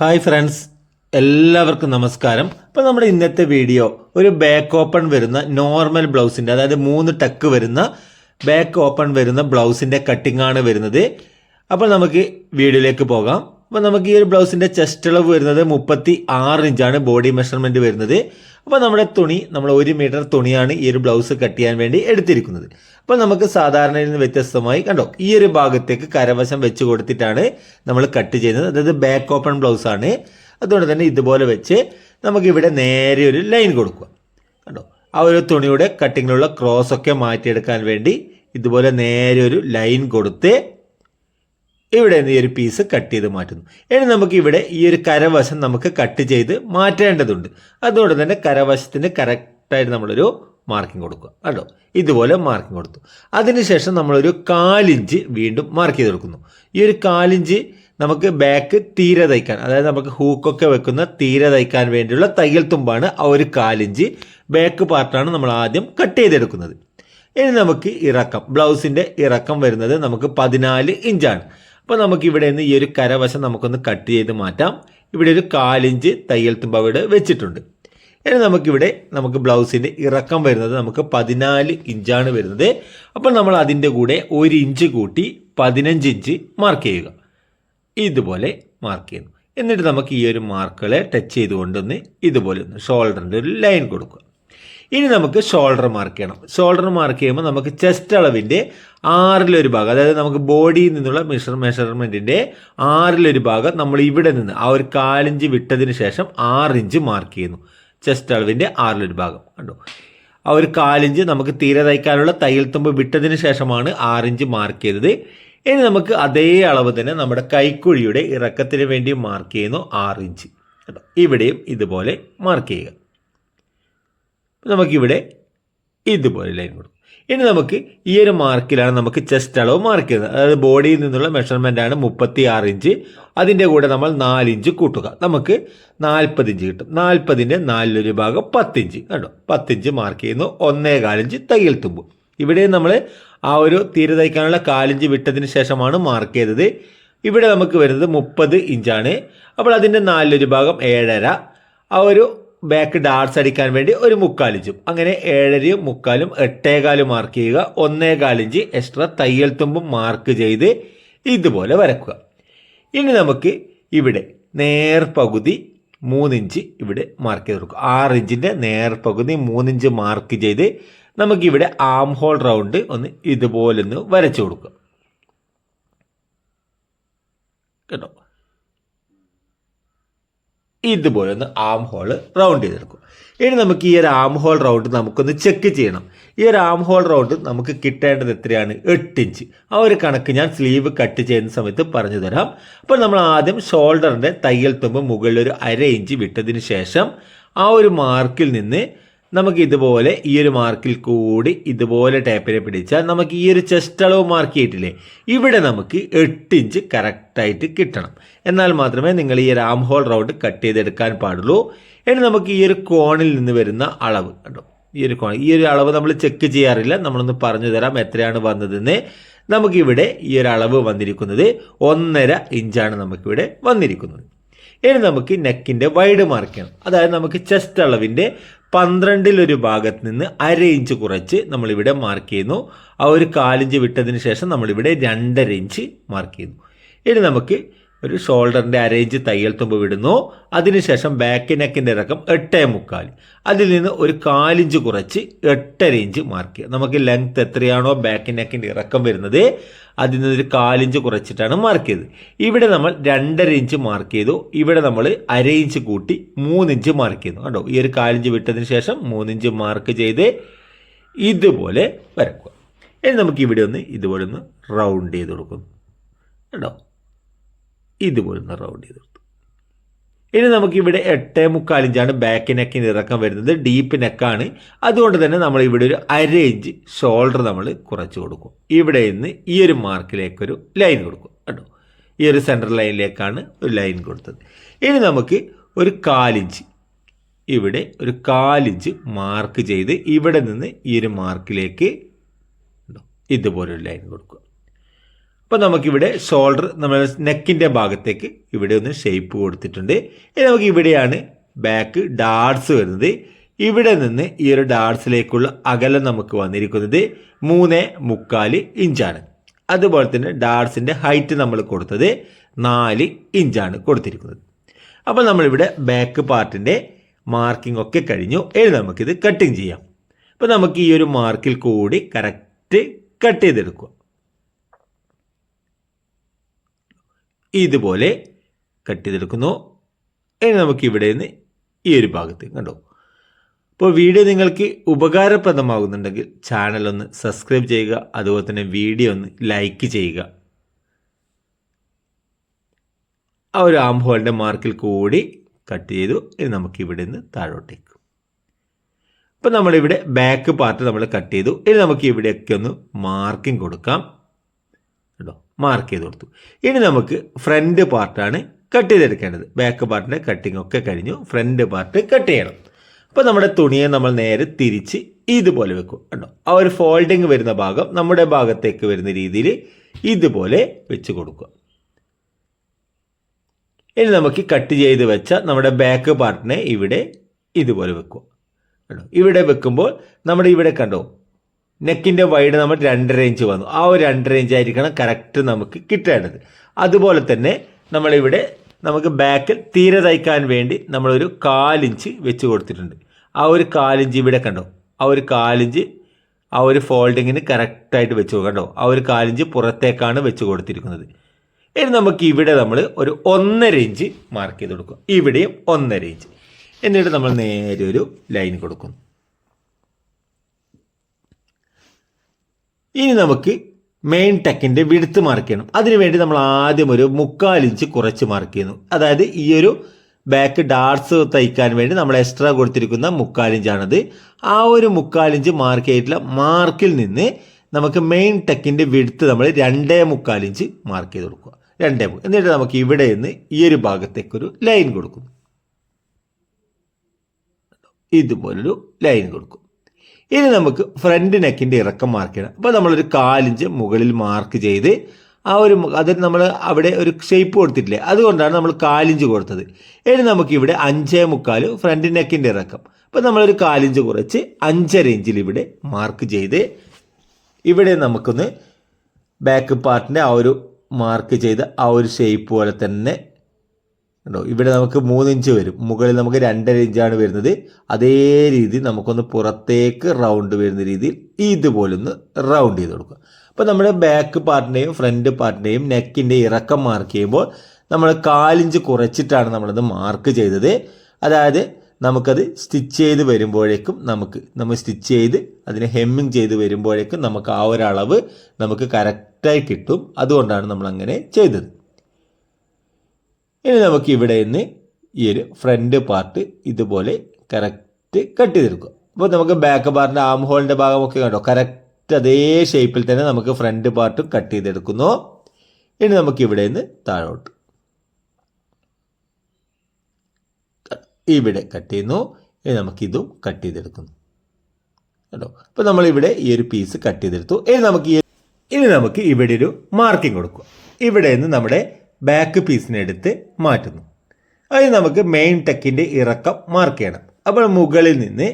Hi friends എല്ലാവർക്കും നമസ്കാരം. അപ്പോൾ നമ്മുടെ ഇന്നത്തെ വീഡിയോ ഒരു ബാക്ക് ഓപ്പൺ വരുന്ന നോർമൽ ബ്ലൗസിന്റെ അതായത് മൂന്ന് ടക്ക് വരുന്ന ബാക്ക് ഓപ്പൺ വരുന്ന ബ്ലൗസിന്റെ കട്ടിംഗ് ആണ് വരുന്നത്. അപ്പോൾ നമുക്ക് വീഡിയോയിലേക്ക് പോകാം. അപ്പോൾ നമുക്ക് ഈ ഒരു ബ്ലൗസിന്റെ ചെസ്റ്റ് അളവ് വരുന്നത് മുപ്പത്തി ആറ് ഇഞ്ചാണ് ബോഡി മെഷർമെന്റ് വരുന്നത്. അപ്പോൾ നമ്മുടെ തുണി നമ്മൾ ഒരു മീറ്റർ തുണിയാണ് ഈ ഒരു ബ്ലൗസ് കട്ട് ചെയ്യാൻ വേണ്ടി എടുത്തിരിക്കുന്നത്. അപ്പോൾ നമുക്ക് സാധാരണയിൽ നിന്ന് വ്യത്യസ്തമായി കണ്ടോ ഈ ഒരു ഭാഗത്തേക്ക് കരവശം വെച്ച് കൊടുത്തിട്ടാണ് നമ്മൾ കട്ട് ചെയ്യുന്നത്. അതായത് ബാക്ക് ഓപ്പൺ ബ്ലൗസ് ആണ്. അതുകൊണ്ട് തന്നെ ഇതുപോലെ വെച്ച് നമുക്കിവിടെ നേരെ ഒരു ലൈൻ കൊടുക്കുക. കണ്ടോ ആ ഒരു തുണിയുടെ കട്ടിങ്ങിലുള്ള ക്രോസ് ഒക്കെ മാറ്റിയെടുക്കാൻ വേണ്ടി ഇതുപോലെ നേരെ ഒരു ലൈൻ കൊടുത്ത് ഇവിടെ നിന്ന് ഈ ഒരു പീസ് കട്ട് ചെയ്ത് മാറ്റുന്നു. ഇനി നമുക്ക് ഇവിടെ ഈ ഒരു കരവശം നമുക്ക് കട്ട് ചെയ്ത് മാറ്റേണ്ടതുണ്ട്. അതുകൊണ്ട് തന്നെ കരവശത്തിന് കറക്റ്റായിട്ട് നമ്മളൊരു മാർക്കിംഗ് കൊടുക്കുക. കേട്ടോ ഇതുപോലെ മാർക്കിംഗ് കൊടുത്തു. അതിനുശേഷം നമ്മളൊരു കാലിഞ്ച് വീണ്ടും മാർക്ക് ചെയ്ത് കൊടുക്കുന്നു. ഈ ഒരു കാലിഞ്ച് നമുക്ക് ബാക്ക് തീരെ തയ്ക്കാൻ അതായത് നമുക്ക് ഹൂക്കൊക്കെ വെക്കുന്ന തീരെ തയ്ക്കാൻ വേണ്ടിയുള്ള തയ്യൽ തുമ്പാണ് ആ ഒരു കാലിഞ്ച് ബാക്ക് പാർട്ടാണ് നമ്മൾ ആദ്യം കട്ട് ചെയ്തെടുക്കുന്നത്. ഇനി നമുക്ക് ഇറക്കം ബ്ലൗസിന്റെ ഇറക്കം വരുന്നത് നമുക്ക് പതിനാല് ഇഞ്ചാണ് അപ്പോൾ നമുക്ക് ഇവിടെ നിന്ന് ഈ ഒരു കരവശം നമുക്കൊന്ന് കട്ട് ചെയ്ത് മാറ്റാം. ഇവിടെ ഒരു കാലിഞ്ച് തയ്യൽ തുമ്പ് അവിടെ വെച്ചിട്ടുണ്ട്. ഇനി നമുക്കിവിടെ നമുക്ക് ബ്ലൗസിന്റെ ഇറക്കം വരുന്നത് നമുക്ക് പതിനാല് ഇഞ്ചാണ് വരുന്നത്. അപ്പോൾ നമ്മൾ അതിന്റെ കൂടെ ഒരു ഇഞ്ച് കൂട്ടി പതിനഞ്ച് ഇഞ്ച് മാർക്ക് ചെയ്യുക. ഇതുപോലെ മാർക്ക് ചെയ്യുന്നു. എന്നിട്ട് നമുക്ക് ഈ ഒരു മാർക്കുകളെ ടച്ച് ചെയ്തുകൊണ്ടൊന്ന് ഇതുപോലെ ഒന്ന് ഷോൾഡറിന്റെ ഒരു ലൈൻ കൊടുക്കുക. ഇനി നമുക്ക് ഷോൾഡർ മാർക്ക് ചെയ്യണം. ഷോൾഡർ മാർക്ക് ചെയ്യുമ്പോൾ നമുക്ക് ചെസ്റ്റ് അളവിന്റെ ആറിലൊരു ഭാഗം അതായത് നമുക്ക് ബോഡിയിൽ നിന്നുള്ള മെഷർ മെഷർമെന്റിന്റെ ആറിലൊരു ഭാഗം നമ്മൾ ഇവിടെ നിന്ന് ആ ഒരു കാലിഞ്ച് വിട്ടതിന് ശേഷം ആറിഞ്ച് മാർക്ക് ചെയ്യുന്നു. ചെസ്റ്റ് അളവിന്റെ ആറിലൊരു ഭാഗം കണ്ടോ? ആ ഒരു കാലിഞ്ച് നമുക്ക് തീരെ തയ്ക്കാനുള്ള തയ്യൽ തുമ്പ് വിട്ടതിന് ശേഷമാണ് ആറിഞ്ച് മാർക്ക് ചെയ്തത്. ഇനി നമുക്ക് അതേ അളവ് തന്നെ നമ്മുടെ കൈക്കുഴിയുടെ ഇറക്കത്തിന് വേണ്ടി മാർക്ക് ചെയ്യുന്നു ആറിഞ്ച്. കേട്ടോ ഇവിടെയും ഇതുപോലെ മാർക്ക് ചെയ്യുക. നമുക്കിവിടെ ഇതുപോലെ ലൈൻ കൊടുക്കും. ഇനി നമുക്ക് ഈ ഒരു മാർക്കിലാണ് നമുക്ക് ചെസ്റ്റ് അളവ് മാർക്ക് ചെയ്യുന്നത്. അതായത് ബോഡിയിൽ നിന്നുള്ള മെഷർമെന്റ് ആണ് മുപ്പത്തി ആറ് ഇഞ്ച്. അതിന്റെ കൂടെ നമ്മൾ നാലിഞ്ച് കൂട്ടുക. നമുക്ക് നാൽപ്പത് ഇഞ്ച് കിട്ടും. നാൽപ്പതിന്റെ നാലിലൊരു ഭാഗം പത്തിഞ്ച് കണ്ടോ? പത്തിഞ്ച് മാർക്ക് ചെയ്യുന്നു. ഒന്നേ കാലിഞ്ച് തയ്യൽ തുമ്പ്. ഇവിടെ നമ്മൾ ആ ഒരു തീരെ തയ്ക്കാനുള്ള കാലിഞ്ച് വിട്ടതിന് ശേഷമാണ് മാർക്ക് ചെയ്തത്. ഇവിടെ നമുക്ക് വരുന്നത് മുപ്പത് ഇഞ്ചാണ്. അപ്പോൾ അതിന്റെ നാലിലൊരു ഭാഗം ഏഴര. ആ ഒരു ബാക്ക് ഡാർട്സ് അടിക്കാൻ വേണ്ടി ഒരു മുക്കാലിഞ്ചും അങ്ങനെ ഏഴരയും മുക്കാലും എട്ടേകാലും മാർക്ക് ചെയ്യുക. ഒന്നേകാലിഞ്ച് എക്സ്ട്രാ തയ്യൽ തുമ്പും മാർക്ക് ചെയ്ത് ഇതുപോലെ വരക്കുക. ഇനി നമുക്ക് ഇവിടെ നേർപകുതി മൂന്നിഞ്ച് ഇവിടെ മാർക്ക് ചെയ്ത് കൊടുക്കുക. ആറ് ഇഞ്ചിന്റെ നേർപകുതി മൂന്നിഞ്ച് മാർക്ക് ചെയ്ത് നമുക്കിവിടെ ആം ഹോൾ റൗണ്ട് ഒന്ന് ഇതുപോലെ ഒന്ന് വരച്ചു കൊടുക്കുക. കേട്ടോ? ഇതുപോലെ ഒന്ന് ആം ഹോൾ റൗണ്ട് ചെയ്തെടുക്കും. ഇനി നമുക്ക് ഈ ഒരു ആം ഹോൾ റൗണ്ട് നമുക്കൊന്ന് ചെക്ക് ചെയ്യണം. ഈ ഒരു ആം ഹോൾ റൗണ്ട് നമുക്ക് കിട്ടേണ്ടത് എത്രയാണ്? എട്ട് ഇഞ്ച് ആ ഒരു കണക്ക് ഞാൻ സ്ലീവ് കട്ട് ചെയ്യുന്ന സമയത്ത് പറഞ്ഞു തരാം. അപ്പോൾ നമ്മൾ ആദ്യം ഷോൾഡറിന്റെ തയ്യൽ തുമ്പ് മുകളിൽ ഒരു അര ഇഞ്ച് വിട്ടതിന് ശേഷം ആ ഒരു മാർക്കിൽ നിന്ന് നമുക്ക് ഇതുപോലെ ഈ ഒരു മാർക്കിൽ കൂടി ഇതുപോലെ ടേപ്പിനെ പിടിച്ചാൽ നമുക്ക് ഈ ഒരു ചെസ്റ്റ് അളവ് മാർക്ക് ചെയ്തിട്ടില്ലേ? ഇവിടെ നമുക്ക് എട്ട് ഇഞ്ച് കറക്റ്റായിട്ട് കിട്ടണം. എന്നാൽ മാത്രമേ നിങ്ങൾ ഈ റാം ഹോൾ റൗണ്ട് കട്ട് ചെയ്തെടുക്കാൻ പാടുള്ളൂ. ഇനി നമുക്ക് ഈ ഒരു കോണിൽ നിന്ന് വരുന്ന അളവ് കണ്ടോ? ഈ ഒരു കോൺ ഈ ഒരു അളവ് നമ്മൾ ചെക്ക് ചെയ്യാറില്ല. നമ്മളൊന്ന് പറഞ്ഞു തരാം എത്രയാണ് വന്നതെന്ന്. നമുക്കിവിടെ ഈ ഒരു അളവ് വന്നിരിക്കുന്നത് ഒന്നര ഇഞ്ചാണ് നമുക്കിവിടെ വന്നിരിക്കുന്നത്. ഇനി നമുക്ക് നെക്കിന്റെ വൈഡ് മാർക്ക് ചെയ്യണം അതായത് നമുക്ക് ചെസ്റ്റ് അളവിന്റെ പന്ത്രണ്ടിലൊരു ഭാഗത്ത് നിന്ന് അര ഇഞ്ച് കുറച്ച് നമ്മളിവിടെ മാർക്ക് ചെയ്യുന്നു. ആ ഒരു കാലിഞ്ച് വിട്ടതിന് ശേഷം നമ്മളിവിടെ രണ്ടര ഇഞ്ച് മാർക്ക് ചെയ്യുന്നു. ഇനി നമുക്ക് ഒരു ഷോൾഡറിന്റെ അരേഞ്ച് തയ്യൽ തുമ്പ് വിടുന്നു. അതിനുശേഷം ബാക്ക് നെക്കിന്റെ ഇറക്കം എട്ടേ മുക്കാൽ. അതിൽ നിന്ന് ഒരു കാലിഞ്ച് കുറച്ച് എട്ടര ഇഞ്ച് മാർക്ക് ചെയ്യുക. നമുക്ക് ലെങ്ത് എത്രയാണോ ബാക്ക് നെക്കിന്റെ ഇറക്കം വരുന്നത് അതിൽ നിന്നൊരു കാലിഞ്ച് കുറച്ചിട്ടാണ് മാർക്ക് ചെയ്തത്. ഇവിടെ നമ്മൾ രണ്ടര ഇഞ്ച് മാർക്ക് ചെയ്തു. ഇവിടെ നമ്മൾ അര ഇഞ്ച് കൂട്ടി മൂന്നിഞ്ച് മാർക്ക് ചെയ്തു കണ്ടോ? ഈ ഒരു കാലിഞ്ച് വിട്ടതിന് ശേഷം മൂന്നിഞ്ച് മാർക്ക് ചെയ്ത് ഇതുപോലെ വരക്കുക. ഇനി നമുക്ക് ഇവിടെ ഒന്ന് ഇതുപോലെ ഒന്ന് റൗണ്ട് ചെയ്ത് കൊടുക്കുന്നു. കണ്ടോ? ഇതുപോലെ ഒന്ന് റൗണ്ട് ചെയ്ത് കൊടുത്തു. ഇനി നമുക്കിവിടെ എട്ടേ മുക്കാലിഞ്ചാണ് ബാക്ക് നെക്കിന് ഇറക്കം വരുന്നത് ഡീപ്പ് നെക്കാണ് അതുകൊണ്ട് തന്നെ നമ്മൾ ഇവിടെ ഒരു അര ഇഞ്ച് ഷോൾഡർ നമ്മൾ കുറച്ച് കൊടുക്കും. ഇവിടെ നിന്ന് ഈ ഒരു മാർക്കിലേക്കൊരു ലൈൻ കൊടുക്കും കേട്ടോ. ഈ ഒരു സെൻട്രൽ ലൈനിലേക്കാണ് ഒരു ലൈൻ കൊടുത്തത്. ഇനി നമുക്ക് ഒരു കാലിഞ്ച് ഇവിടെ ഒരു കാലിഞ്ച് മാർക്ക് ചെയ്ത് ഇവിടെ നിന്ന് ഈ ഒരു മാർക്കിലേക്ക് ഇതുപോലൊരു ലൈൻ കൊടുക്കുക. അപ്പോൾ നമുക്കിവിടെ ഷോൾഡർ നമ്മൾ നെക്കിന്റെ ഭാഗത്തേക്ക് ഇവിടെ ഒന്ന് ഷേപ്പ് കൊടുത്തിട്ടുണ്ട്. ഇനി നമുക്ക് ഇവിടെയാണ് ബാക്ക് ഡാർട്സ് വരുന്നത്. ഇവിടെ നിന്ന് ഈ ഒരു ഡാർട്സിലേക്കുള്ള അകലം നമുക്ക് വന്നിരിക്കുന്നത് മൂന്ന് മുക്കാൽ ഇഞ്ചാണ്. അതുപോലെ തന്നെ ഡാർട്സിന്റെ ഹൈറ്റ് നമ്മൾ കൊടുത്തത് നാല് ഇഞ്ചാണ് കൊടുത്തിരിക്കുന്നത്. അപ്പോൾ നമ്മളിവിടെ ബാക്ക് പാർട്ടിന്റെ മാർക്കിംഗ് ഒക്കെ കഴിഞ്ഞു. ഇനി നമുക്കിത് കട്ടിങ് ചെയ്യാം. അപ്പോൾ നമുക്ക് ഈ ഒരു മാർക്കിൽ കൂടി കറക്റ്റ് കട്ട് ചെയ്തെടുക്കുക. ഇതുപോലെ കട്ട് ചെയ്തെടുക്കുന്നു. ഇനി നമുക്ക് ഇവിടെ നിന്ന് ഈ ഒരു ഭാഗത്ത് കണ്ടോ. അപ്പോൾ വീഡിയോ നിങ്ങൾക്ക് ഉപകാരപ്രദമാകുന്നുണ്ടെങ്കിൽ ചാനൽ ഒന്ന് സബ്സ്ക്രൈബ് ചെയ്യുക അതുപോലെ തന്നെ വീഡിയോ ഒന്ന് ലൈക്ക് ചെയ്യുക. ആ ഒരു ആം ഹോളിന്റെ മാർക്കിൽ കൂടി കട്ട് ചെയ്തു. ഇനി നമുക്ക് ഇവിടെ നിന്ന് താഴോട്ടേക്ക്. ഇപ്പം നമ്മളിവിടെ ബാക്ക് പാർട്ട് നമ്മൾ കട്ട് ചെയ്തു. ഇനി നമുക്ക് ഇവിടെയൊക്കെ ഒന്ന് മാർക്കിംഗ് കൊടുക്കാം. മാർക്ക് ചെയ്ത് കൊടുത്തു. ഇനി നമുക്ക് ഫ്രണ്ട് പാർട്ടാണ് കട്ട് ചെയ്തെടുക്കേണ്ടത്. ബാക്ക് പാർട്ടിന്റെ കട്ടിംഗ് ഒക്കെ കഴിഞ്ഞു. ഫ്രണ്ട് പാർട്ട് കട്ട് ചെയ്യണം. അപ്പോൾ നമ്മുടെ തുണിയെ നമ്മൾ നേരെ തിരിച്ച് ഇതുപോലെ വെക്കും. കേട്ടോ ആ ഒരു ഫോൾഡിങ് വരുന്ന ഭാഗം നമ്മുടെ ഭാഗത്തേക്ക് വരുന്ന രീതിയിൽ ഇതുപോലെ വെച്ച് കൊടുക്കുക. ഇനി നമുക്ക് കട്ട് ചെയ്ത് വെച്ച നമ്മുടെ ബാക്ക് പാർട്ടിനെ ഇവിടെ ഇതുപോലെ വെക്കുക. കേട്ടോ ഇവിടെ വെക്കുമ്പോൾ നമ്മുടെ ഇവിടെ കണ്ടോ? നെക്കിന്റെ വൈഡ് നമ്മൾ രണ്ടര ഇഞ്ച് വന്നു. ആ ഒരു രണ്ടര ഇഞ്ച് ആയിരിക്കണം കറക്റ്റ് നമുക്ക് കിട്ടേണ്ടത്. അതുപോലെ തന്നെ നമ്മളിവിടെ നമുക്ക് ബാക്കിൽ തീരെ തയ്ക്കാൻ വേണ്ടി നമ്മളൊരു കാലിഞ്ച് വെച്ച് കൊടുത്തിട്ടുണ്ട്. ആ ഒരു കാലിഞ്ച് ഇവിടെ കണ്ടോ? ആ ഒരു കാലിഞ്ച് ആ ഒരു ഫോൾഡിങ്ങിന് കറക്റ്റായിട്ട് വെച്ച് കണ്ടോ? ആ ഒരു കാലിഞ്ച് പുറത്തേക്കാണ് വെച്ച് കൊടുത്തിരിക്കുന്നത്. ഇനി നമുക്ക് ഇവിടെ നമ്മൾ ഒരു ഒന്നര ഇഞ്ച് മാർക്ക് ചെയ്ത് കൊടുക്കും. ഇവിടെയും ഒന്നര ഇഞ്ച് എന്നിട്ട് നമ്മൾ നേരെ ഒരു ലൈൻ കൊടുക്കുന്നു. ഇനി നമുക്ക് മെയിൻ ടെക്കിന്റെ വിടുത്ത് മാർക്ക് ചെയ്യണം. അതിനുവേണ്ടി നമ്മൾ ആദ്യം ഒരു മുക്കാലിഞ്ച് കുറച്ച് മാർക്ക് ചെയ്യുന്നു. അതായത് ഈ ഒരു ബാക്ക് ഡാർട്സ് തയ്ക്കാൻ വേണ്ടി നമ്മൾ എക്സ്ട്രാ കൊടുത്തിരിക്കുന്ന മുക്കാലിഞ്ചാണത് ആ ഒരു മുക്കാലിഞ്ച് മാർക്ക് ചെയ്തിട്ടുള്ള മാർക്കിൽ നിന്ന് നമുക്ക് മെയിൻ ടെക്കിന്റെ വിടുത്ത് നമ്മൾ രണ്ടേ മുക്കാലിഞ്ച് മാർക്ക് ചെയ്ത് കൊടുക്കുക. രണ്ടേ എന്നിട്ട് നമുക്ക് ഇവിടെ നിന്ന് ഈ ഒരു ഭാഗത്തേക്കൊരു ലൈൻ കൊടുക്കും ഇതുപോലൊരു ലൈൻ കൊടുക്കും. ഇനി നമുക്ക് ഫ്രണ്ട് നെക്കിന്റെ ഇറക്കം മാർക്ക് ചെയ്യണം. അപ്പോൾ നമ്മളൊരു കാലിഞ്ച് മുകളിൽ മാർക്ക് ചെയ്ത് ആ ഒരു അത് അതിന് നമ്മൾ അവിടെ ഒരു ഷേപ്പ് കൊടുത്തിട്ടില്ലേ അതുകൊണ്ടാണ് നമ്മൾ കാലിഞ്ച് കൊടുത്തത്. ഇനി നമുക്കിവിടെ അഞ്ചേ മുക്കാൽ ഫ്രണ്ട് നെക്കിന്റെ ഇറക്കം. അപ്പോൾ നമ്മളൊരു കാലിഞ്ച് കുറച്ച് അഞ്ചര ഇഞ്ചിൽ ഇവിടെ മാർക്ക് ചെയ്ത് ഇവിടെ നമുക്കൊന്ന് ബാക്ക് പാർട്ടിന്റെ ആ ഒരു മാർക്ക് ചെയ്ത് ആ ഒരു ഷേപ്പ് പോലെ തന്നെ ഉണ്ടോ ഇവിടെ നമുക്ക് മൂന്ന് ഇഞ്ച് വരും. മുകളിൽ നമുക്ക് രണ്ടര ഇഞ്ചാണ് വരുന്നത്. അതേ രീതിയിൽ നമുക്കൊന്ന് പുറത്തേക്ക് റൗണ്ട് വരുന്ന രീതിയിൽ ഇതുപോലെ ഒന്ന് റൗണ്ട് ചെയ്ത് കൊടുക്കുക. അപ്പോൾ നമ്മുടെ ബാക്ക് പാർട്ടിന്റെയും ഫ്രണ്ട് പാർട്ടിന്റെയും നെക്കിന്റെ ഇറക്കം മാർക്ക് ചെയ്യുമ്പോൾ നമ്മൾ കാലിഞ്ച് കുറച്ചിട്ടാണ് നമ്മളത് മാർക്ക് ചെയ്തത്. അതായത് നമുക്കത് സ്റ്റിച്ച് ചെയ്ത് വരുമ്പോഴേക്കും നമുക്ക് നമ്മൾ സ്റ്റിച്ച് ചെയ്ത് അതിനെ ഹെമ്മിങ് ചെയ്ത് വരുമ്പോഴേക്കും നമുക്ക് ആ ഒരളവ് നമുക്ക് കറക്റ്റായി കിട്ടും. അതുകൊണ്ടാണ് നമ്മൾ അങ്ങനെ ചെയ്തത്. ഇനി നമുക്ക് ഇവിടെ നിന്ന് ഈ ഒരു ഫ്രണ്ട് പാർട്ട് ഇതുപോലെ കറക്റ്റ് കട്ട് ചെയ്തെടുക്കുക. അപ്പോൾ നമുക്ക് ബാക്ക് പാർട്ടിന്റെ ആം ഹോളിന്റെ ഭാഗമൊക്കെ കണ്ടോ? കറക്റ്റ് അതേ ഷേപ്പിൽ തന്നെ നമുക്ക് ഫ്രണ്ട് പാർട്ടും കട്ട് ചെയ്തെടുക്കുന്നു. ഇനി നമുക്ക് ഇവിടെ നിന്ന് താഴോട്ട്. ഇവിടെ കട്ട് ചെയ്യുന്നു. ഇനി നമുക്കിതും കട്ട് ചെയ്തെടുക്കുന്നു. കേട്ടോ അപ്പോൾ നമ്മളിവിടെ ഈ ഒരു പീസ് കട്ട് ചെയ്തെടുത്തു. ഇനി നമുക്ക് ഈ ഇനി നമുക്ക് ഇവിടെ ഒരു മാർക്കിംഗ് കൊടുക്കുക. ഇവിടെ നിന്ന് നമ്മുടെ ബാക്ക് പീസിനെ എടുത്ത് മാറ്റുന്നു. അതിന് നമുക്ക് മെയിൻ ടെക്കിന്റെ ഇറക്കം മാർക്ക് ചെയ്യണം. അപ്പോൾ മുകളിൽ നിന്ന്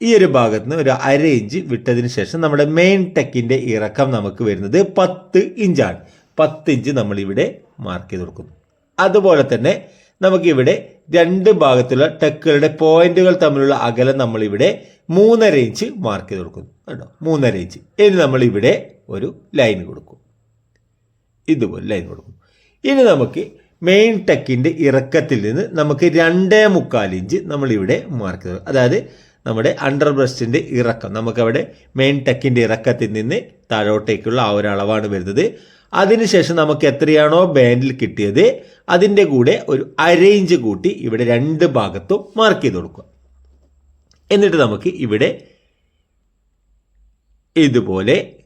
ഈ ഒരു ഭാഗത്ത് നിന്ന് ഒരു അര ഇഞ്ച് വിട്ടതിന് ശേഷം നമ്മുടെ മെയിൻ ടെക്കിന്റെ ഇറക്കം നമുക്ക് വരുന്നത് പത്ത് ഇഞ്ചാണ് പത്ത് ഇഞ്ച് നമ്മളിവിടെ മാർക്ക് ചെയ്ത് കൊടുക്കുന്നു. അതുപോലെ തന്നെ നമുക്കിവിടെ രണ്ട് ഭാഗത്തുള്ള ടെക്കുകളുടെ പോയിന്റുകൾ തമ്മിലുള്ള അകലം നമ്മളിവിടെ മൂന്നര ഇഞ്ച് മാർക്ക് ചെയ്ത് കൊടുക്കുന്നു. കേട്ടോ മൂന്നര ഇഞ്ച് ഇനി നമ്മളിവിടെ ഒരു ലൈൻ കൊടുക്കും. ഇതുപോലെ ലൈൻ കൊടുക്കും. ഇനി നമുക്ക് മെയിൻ ടെക്കിന്റെ ഇറക്കത്തിൽ നിന്ന് നമുക്ക് രണ്ടേ മുക്കാൽ ഇഞ്ച് നമ്മളിവിടെ മാർക്ക് ചെയ്തു. അതായത് നമ്മുടെ അണ്ടർ ബ്രസ്റ്റിന്റെ ഇറക്കം. നമുക്കവിടെ മെയിൻ ടെക്കിന്റെ ഇറക്കത്തിൽ നിന്ന് താഴോട്ടേക്കുള്ള ആ ഒരു അളവാണ് വരുന്നത്. അതിനുശേഷം നമുക്ക് എത്രയാണോ ബാൻഡിൽ കിട്ടിയത് അതിന്റെ കൂടെ ഒരു അരയിഞ്ച് കൂട്ടി ഇവിടെ രണ്ട് ഭാഗത്തും മാർക്ക് ചെയ്ത് കൊടുക്കുക. എന്നിട്ട് നമുക്ക് ഇവിടെ ഇതുപോലെ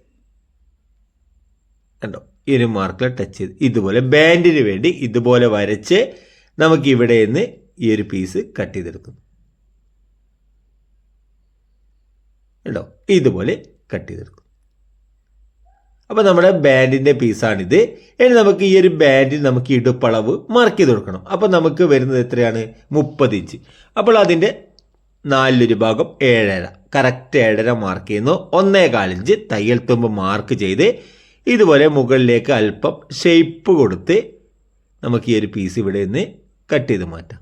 കണ്ടോ? ഈ ഒരു മാർക്കിൽ ടച്ച് ചെയ്ത് ഇതുപോലെ ബാൻഡിന് വേണ്ടി ഇതുപോലെ വരച്ച് നമുക്ക് ഇവിടെ നിന്ന് ഈ ഒരു പീസ് കട്ട് ചെയ്തെടുക്കും കണ്ടോ? ഇതുപോലെ കട്ട് ചെയ്തെടുക്കും അപ്പോൾ നമ്മുടെ ബാൻഡിന്റെ പീസാണിത് ഇനി നമുക്ക് ഈ ഒരു ബാൻഡിൽ നമുക്ക് ഇടുപ്പളവ് മാർക്ക് ചെയ്ത് കൊടുക്കണം. അപ്പോൾ നമുക്ക് വരുന്നത് എത്രയാണ്? മുപ്പത് ഇഞ്ച്. അപ്പോൾ അതിന്റെ നാലിലൊരു ഭാഗം ഏഴര. കറക്റ്റ് ഏഴര മാർക്ക് ചെയ്യുന്നു. ഒന്നേ കാലിഞ്ച് തയ്യൽ തുമ്പ് മാർക്ക് ചെയ്ത് ഇതുപോലെ മുകളിലേക്ക് അല്പം ഷേപ്പ് കൊടുത്ത് നമുക്ക് ഈ ഒരു പീസ് ഇവിടെ നിന്ന് കട്ട് ചെയ്ത് മാറ്റാം?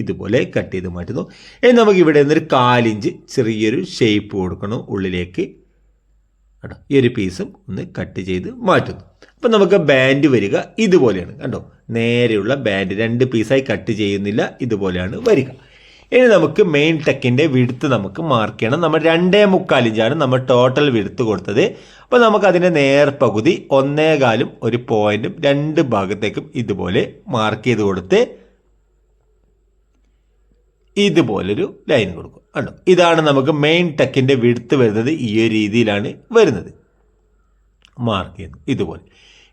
ഇതുപോലെ കട്ട് ചെയ്ത് മാറ്റുന്നു ഇനി നമുക്ക് ഇവിടെ നിന്നൊരു കാലിഞ്ച് ചെറിയൊരു ഷേപ്പ് കൊടുക്കണം ഉള്ളിലേക്ക്. കേട്ടോ ഈ ഒരു പീസും ഒന്ന് കട്ട് ചെയ്ത് മാറ്റുന്നു. അപ്പം നമുക്ക് ബാൻഡ് വരിക ഇതുപോലെയാണ്. കണ്ടോ? നേരെയുള്ള ബാൻഡ് രണ്ട് പീസായി കട്ട് ചെയ്യുന്നില്ല. ഇതുപോലെയാണ് വരിക. ഇനി നമുക്ക് മെയിൻ ടെക്കിന്റെ വിടുത്ത് നമുക്ക് മാർക്ക് ചെയ്യണം. നമ്മൾ രണ്ടേ മുക്കാൽ ഇഞ്ചാണ് നമ്മൾ ടോട്ടൽ വിടുത്ത് കൊടുത്തത്. അപ്പോൾ നമുക്കതിന്റെ നേർപകുതി ഒന്നേകാലും ഒരു പോയിന്റും രണ്ട് ഭാഗത്തേക്കും ഇതുപോലെ മാർക്ക് ചെയ്ത് കൊടുത്ത് ഇതുപോലൊരു ലൈൻ കൊടുക്കും. കണ്ടോ? ഇതാണ് നമുക്ക് മെയിൻ ടെക്കിന്റെ വിടുത്ത് വരുന്നത് ഈ ഒരു രീതിയിലാണ് വരുന്നത്. മാർക്ക് ചെയ്യുന്നു. ഇതുപോലെ.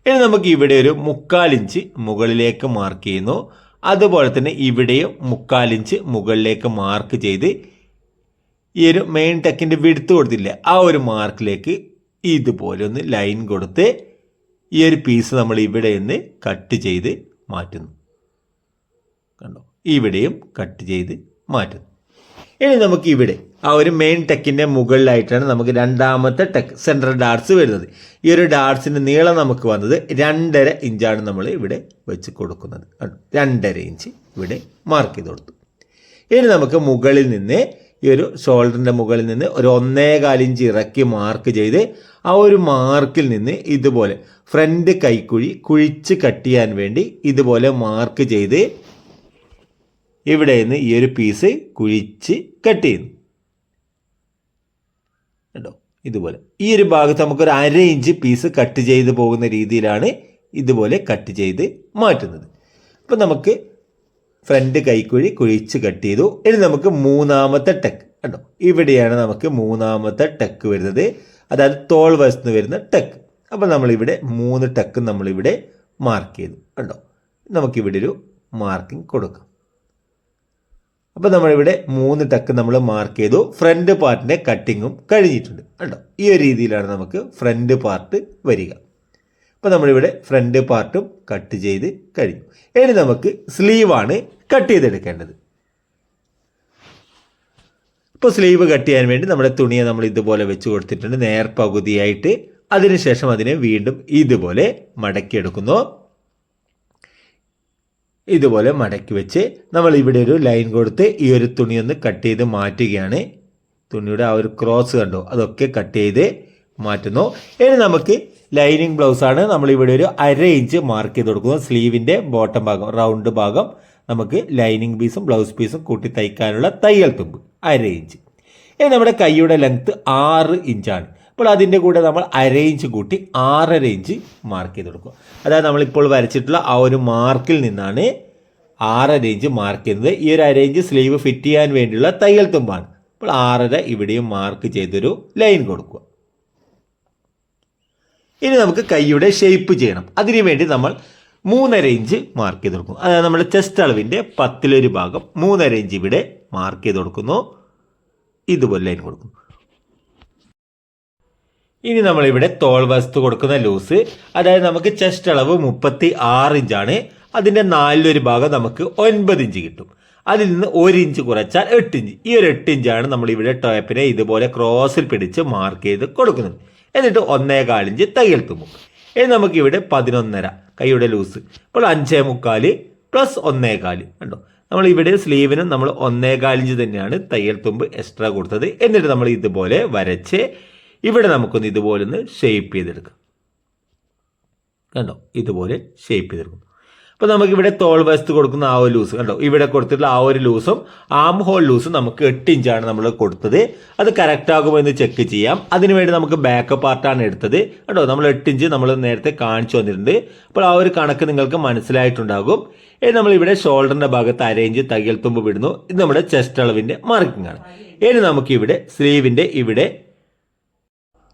ഇനി നമുക്ക് ഇവിടെ ഒരു മുക്കാലിഞ്ച് മുകളിലേക്ക് മാർക്ക് ചെയ്യുന്നു. അതുപോലെ തന്നെ ഇവിടെയും മുക്കാലിഞ്ച് മുകളിലേക്ക് മാർക്ക് ചെയ്ത് ഈ ഒരു മെയിൻ ടെക്കിന്റെ വിടുത്ത് കൊടുത്തില്ലേ ആ ഒരു മാർക്കിലേക്ക് ഇതുപോലെ ഒന്ന് ലൈൻ കൊടുത്ത് ഈ ഒരു പീസ് നമ്മൾ ഇവിടെ നിന്ന് കട്ട് ചെയ്ത് മാറ്റുന്നു. കണ്ടോ? ഇവിടെയും കട്ട് ചെയ്ത് മാറ്റുന്നു. ഇനി നമുക്ക് ഇവിടെ ആ ഒരു മെയിൻ ടെക്കിന്റെ മുകളിലായിട്ടാണ് നമുക്ക് രണ്ടാമത്തെ ടെക്ക് സെൻട്രൽ ഡാർട്സ് വരുന്നത്. ഈ ഒരു ഡാർട്സിന്റെ നീളം നമുക്ക് വന്നത് രണ്ടര ഇഞ്ചാണ് നമ്മൾ ഇവിടെ വെച്ച് കൊടുക്കുന്നത്? രണ്ടര ഇഞ്ച് ഇവിടെ മാർക്ക് ചെയ്ത് കൊടുത്തു. ഇനി നമുക്ക് മുകളിൽ നിന്ന് ഈ ഒരു ഷോൾഡറിന്റെ മുകളിൽ നിന്ന് ഒരു ഒന്നേകാൽ ഇഞ്ച് ഇറക്കി മാർക്ക് ചെയ്ത് ആ ഒരു മാർക്കിൽ നിന്ന് ഇതുപോലെ ഫ്രണ്ട് കൈക്കുഴി കുഴിച്ച് കട്ട് ചെയ്യാൻ വേണ്ടി ഇതുപോലെ മാർക്ക് ചെയ്ത് ഇവിടെ നിന്ന് ഈ ഒരു പീസ് കുഴിച്ച് കട്ട് ചെയ്യുന്നു. കേട്ടോ ഇതുപോലെ. ഈ ഒരു ഭാഗത്ത് നമുക്കൊരു അര ഇഞ്ച് പീസ് കട്ട് ചെയ്ത് പോകുന്ന രീതിയിലാണ് ഇതുപോലെ കട്ട് ചെയ്ത് മാറ്റുന്നത്. അപ്പം നമുക്ക് ഫ്രണ്ട് കൈക്കുഴി കുഴിച്ച് കട്ട് ചെയ്തു. ഇനി നമുക്ക് മൂന്നാമത്തെ ടെക്ക് കണ്ടോ? ഇവിടെയാണ് നമുക്ക് മൂന്നാമത്തെ ടെക്ക് വരുന്നത്. അതായത് തോൾ വശത്ത് വരുന്ന ടെക്ക് അപ്പം നമ്മളിവിടെ മൂന്ന് ടെക്ക് നമ്മളിവിടെ മാർക്ക് ചെയ്തു. കണ്ടോ? നമുക്കിവിടെ ഒരു മാർക്കിംഗ് കൊടുക്കാം. അപ്പോൾ നമ്മളിവിടെ മൂന്ന് ടക്ക് നമ്മൾ മാർക്ക് ചെയ്തു. ഫ്രണ്ട് പാർട്ടിന്റെ കട്ടിങ്ങും കഴിഞ്ഞിട്ടുണ്ട്. കണ്ടോ? ഈ ഒരു രീതിയിലാണ് നമുക്ക് ഫ്രണ്ട് പാർട്ട് വരിക. അപ്പോൾ നമ്മളിവിടെ ഫ്രണ്ട് പാർട്ടും കട്ട് ചെയ്ത് കഴിഞ്ഞു. ഇനി നമുക്ക് സ്ലീവാണ് കട്ട് ചെയ്തെടുക്കേണ്ടത്. ഇപ്പോൾ സ്ലീവ് കട്ട് ചെയ്യാൻ വേണ്ടി നമ്മുടെ തുണിയെ നമ്മൾ ഇതുപോലെ വെച്ച് കൊടുത്തിട്ടുണ്ട്. നേർ പകുതിയായിട്ട് അതിനുശേഷം അതിനെ വീണ്ടും ഇതുപോലെ മടക്കിയെടുക്കുന്നു. ഇതുപോലെ മടക്കി വെച്ച് നമ്മൾ ഇവിടെ ഒരു ലൈൻ കൊടുത്ത് ഈ ഒരു തുണി ഒന്ന് കട്ട് ചെയ്ത് മാറ്റുകയാണ്. തുണിയുടെ ആ ഒരു ക്രോസ് കണ്ടോ? അതൊക്കെ കട്ട് ചെയ്ത് മാറ്റുന്നു. ഇനി നമുക്ക് ലൈനിങ് ബ്ലൗസാണ് ഇവിടെ ഒരു അര ഇഞ്ച് മാർക്ക് ചെയ്ത് കൊടുക്കുന്നു. സ്ലീവിന്റെ ബോട്ടം ഭാഗം റൗണ്ട് ഭാഗം നമുക്ക് ലൈനിങ് പീസും ബ്ലൗസ് പീസും കൂട്ടി തയ്ക്കാനുള്ള തയ്യൽ തുമ്പ്. അര ഇഞ്ച് ഇനി നമ്മുടെ കൈയുടെ ലെങ്ത്ത് ആറ് ഇഞ്ചാണ് അപ്പോൾ അതിന്റെ കൂടെ നമ്മൾ അരേഞ്ച് കൂട്ടി ആറര ഇഞ്ച് മാർക്ക് ചെയ്ത് കൊടുക്കും അതായത് നമ്മളിപ്പോൾ വരച്ചിട്ടുള്ള ആ ഒരു മാർക്കിൽ നിന്നാണ് ആറര ഇഞ്ച് മാർക്ക് ചെയ്യുന്നത്. ഈ ഒരു അര ഇഞ്ച് സ്ലീവ് ഫിറ്റ് ചെയ്യാൻ വേണ്ടിയുള്ള തയ്യൽ തുമ്പാണ്. അപ്പോൾ ആറര ഇവിടെയും മാർക്ക് ചെയ്തൊരു ലൈൻ കൊടുക്കുക. ഇനി നമുക്ക് കൈയുടെ ഷേപ്പ് ചെയ്യണം. അതിനു വേണ്ടി നമ്മൾ മൂന്നര ഇഞ്ച് മാർക്ക് ചെയ്ത് കൊടുക്കും അതായത് നമ്മുടെ ചെസ്റ്റ് അളവിന്റെ പത്തിലൊരു ഭാഗം മൂന്നര ഇഞ്ച് ഇവിടെ മാർക്ക് ചെയ്ത് കൊടുക്കുന്നു. ഇതുപോലെ ലൈൻ കൊടുക്കുന്നു. ഇനി നമ്മളിവിടെ തോൾ വസ്തു കൊടുക്കുന്ന ലൂസ് അതായത് നമുക്ക് ചെസ്റ്റ് അളവ് മുപ്പത്തി ആറ് ഇഞ്ചാണ്. അതിന്റെ നാലിലൊരു ഭാഗം നമുക്ക് ഒൻപത് ഇഞ്ച് കിട്ടും. അതിൽ നിന്ന് ഒരു ഇഞ്ച് കുറച്ചാൽ എട്ട് ഇഞ്ച്. ഈ ഒരു എട്ട് ഇഞ്ചാണ് നമ്മൾ ഇവിടെ ടോപ്പിനെ ഇതുപോലെ ക്രോസിൽ പിടിച്ച് മാർക്ക് ചെയ്ത് കൊടുക്കുന്നത്. എന്നിട്ട് ഒന്നേകാൽ ഇഞ്ച് തയ്യൽ തുമ്പും ഇനി നമുക്കിവിടെ പതിനൊന്നര കൈയുടെ ലൂസ്. ഇപ്പോൾ അഞ്ചേ മുക്കാൽ പ്ലസ് ഒന്നേകാൽ. കണ്ടോ? നമ്മൾ ഇവിടെ സ്ലീവിനും നമ്മൾ ഒന്നേകാൽ ഇഞ്ച് തന്നെയാണ് തയ്യൽ തുമ്പ് എക്സ്ട്രാ കൊടുത്തത്. എന്നിട്ട് നമ്മൾ ഇതുപോലെ വരച്ച് ഇവിടെ നമുക്കൊന്ന് ഇതുപോലെ ഒന്ന് ഷേപ്പ് ചെയ്തെടുക്കാം. കണ്ടോ? ഇതുപോലെ ഷേപ്പ് ചെയ്തെടുക്കും. അപ്പോൾ നമുക്കിവിടെ തോൾ വശത്ത് കൊടുക്കുന്ന ആ ഒരു ലൂസ് കണ്ടോ? ഇവിടെ കൊടുത്തിട്ടുള്ള ആ ഒരു ലൂസും ആം ഹോൾ ലൂസും നമുക്ക് എട്ട് ഇഞ്ചാണ് നമ്മൾ കൊടുത്തത്. അത് കറക്റ്റ് ആകുമോ എന്ന് ചെക്ക് ചെയ്യാം. അതിനുവേണ്ടി നമുക്ക് ബാക്ക് പാർട്ടാണ് എടുത്തത്. കണ്ടോ? നമ്മൾ എട്ട് ഇഞ്ച് നമ്മൾ നേരത്തെ കാണിച്ചു വന്നിട്ടുണ്ട് അപ്പോൾ ആ ഒരു കണക്ക് നിങ്ങൾക്ക് മനസ്സിലായിട്ടുണ്ടാകും. ഇനി നമ്മൾ ഇവിടെ ഷോൾഡറിന്റെ ഭാഗത്ത് അര ഇഞ്ച് തുമ്പ് വിടുന്നു ഇത് നമ്മുടെ ചെസ്റ്റ് അളവിന്റെ മാർക്കിംഗ് ആണ്. ഇനി നമുക്കിവിടെ സ്ലീവിന്റെ ഇവിടെ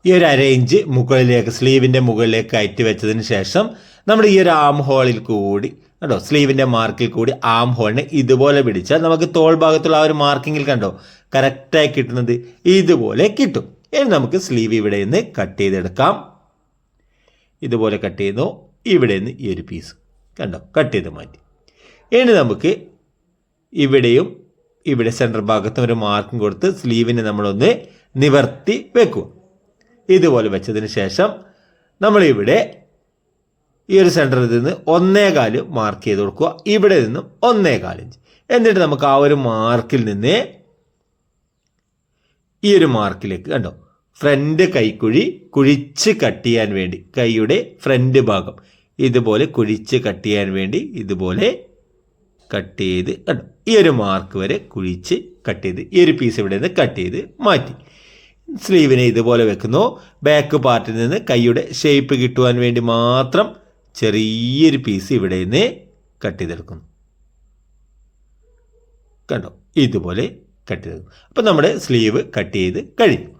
ഈ ഒരു അര ഇഞ്ച് മുകളിലേക്ക് സ്ലീവിന്റെ മുകളിലേക്ക് കയറ്റി വെച്ചതിന് ശേഷം നമ്മൾ ഈ ഒരു ആം ഹോളിൽ കൂടി കണ്ടോ? സ്ലീവിന്റെ മാർക്കിൽ കൂടി ആം ഹോളിനെ ഇതുപോലെ പിടിച്ചാൽ നമുക്ക് തോൾ ഭാഗത്തുള്ള ആ ഒരു മാർക്കിങ്ങിൽ കണ്ടോ? കറക്റ്റായി കിട്ടുന്നത് ഇതുപോലെ കിട്ടും. ഇനി നമുക്ക് സ്ലീവ് ഇവിടെ നിന്ന് കട്ട് ചെയ്തെടുക്കാം. ഇതുപോലെ കട്ട് ചെയ്യുന്നു. ഇവിടെ നിന്ന് ഈ ഒരു പീസ് കണ്ടോ? കട്ട് ചെയ്ത് മാറ്റി. ഇനി നമുക്ക് ഇവിടെയും ഇവിടെ സെന്റർ ഭാഗത്തും ഒരു മാർക്കും കൊടുത്ത് സ്ലീവിനെ നമ്മളൊന്ന് നിവർത്തി വെക്കുക. ഇതുപോലെ വെച്ചതിന് ശേഷം നമ്മളിവിടെ ഈ ഒരു സെന്ററിൽ നിന്ന് ഒന്നേകാൽ മാർക്ക് ചെയ്ത് കൊടുക്കുക. ഇവിടെ നിന്നും ഒന്നേകാൽ ഇഞ്ച് എന്നിട്ട് നമുക്ക് ആ ഒരു മാർക്കിൽ നിന്ന് ഈ ഒരു മാർക്കിലേക്ക് കണ്ടോ? ഫ്രണ്ട് കൈക്കുഴി കുഴിച്ച് കട്ട് ചെയ്യാൻ വേണ്ടി കൈയുടെ ഫ്രണ്ട് ഭാഗം ഇതുപോലെ കുഴിച്ച് കട്ട് ചെയ്യാൻ വേണ്ടി ഇതുപോലെ കട്ട് ചെയ്ത് കണ്ടോ? ഈ ഒരു മാർക്ക് വരെ കുഴിച്ച് കട്ട് ചെയ്ത് ഈ ഒരു പീസ് ഇവിടെ നിന്ന് കട്ട് ചെയ്ത് മാറ്റി. സ്ലീവിനെ ഇതുപോലെ വെക്കുന്നു. ബാക്ക് പാർട്ടിൽ നിന്ന് കൈയുടെ ഷേപ്പ് കിട്ടുവാൻ വേണ്ടി മാത്രം ചെറിയൊരു പീസ് ഇവിടെ നിന്ന് കട്ട് ചെയ്തെടുക്കുന്നു. കണ്ടോ? ഇതുപോലെ കട്ട് ചെയ്തു അപ്പോൾ നമ്മുടെ സ്ലീവ് കട്ട് ചെയ്ത് കഴിഞ്ഞു.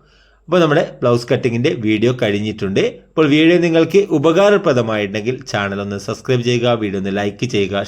അപ്പോൾ നമ്മുടെ ബ്ലൗസ് കട്ടിങ്ങിന്റെ വീഡിയോ കഴിഞ്ഞിട്ടുണ്ട്. അപ്പോൾ വീഡിയോ നിങ്ങൾക്ക് ഉപകാരപ്രദമായിട്ടുണ്ടെങ്കിൽ ചാനൽ ഒന്ന് സബ്സ്ക്രൈബ് ചെയ്യുക വീഡിയോ ഒന്ന് ലൈക്ക് ചെയ്യുക